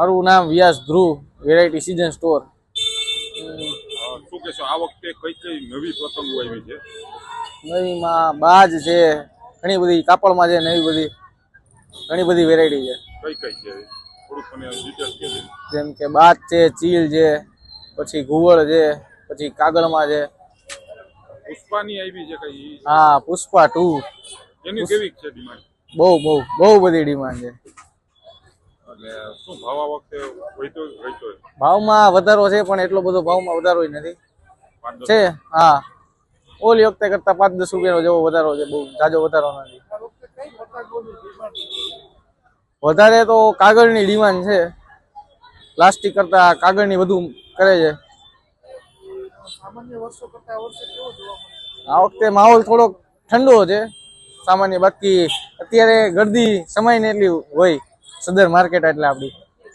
મારું નામ Vyas Dhruv variety season store. શું કહેશો? આ વખતે કઈ કઈ નવી પતંગો આવી છે? નવીમાં બાજ છે ઘણી બધી કાપડમાં છે નવી બધી ઘણી બધી વેરાયટી છે. કઈ કઈ છે? થોડુંક મને ડિટેલ્સ કહેજો જેમ કે બાજ છે ચીલ છે પછી ઘુવડ છે પછી કાગળમાં છે. પુષ્પાની આવી છે કઈ? હા પુષ્પા ટુ. એની કેવી છે ડિમાન્ડ? બહુ બહુ બહુ બધી ડિમાન્ડ છે. શું ભાવ આ વખતે વહીતો વહીતો ભાવમાં વધારો છે પણ એટલો બધો ભાવમાં વધારો નથી. છે હા. ઓલી વખતે કરતા પાંચ દસ રૂપિયાનો જેવો વધારો છે બહુ જાજો વધારો નથી. વધારે તો કાગળની ડિમાન્ડ છે. પ્લાસ્ટિક કરતા કાગળની વધુ કરે છે. આ વખતે માહોલ થોડોક ઠંડો છે. સામાન્ય બાકી અત્યારે ગરદી સમય ને એટલી હોય. સદર માર્કેટ એટલે આપણી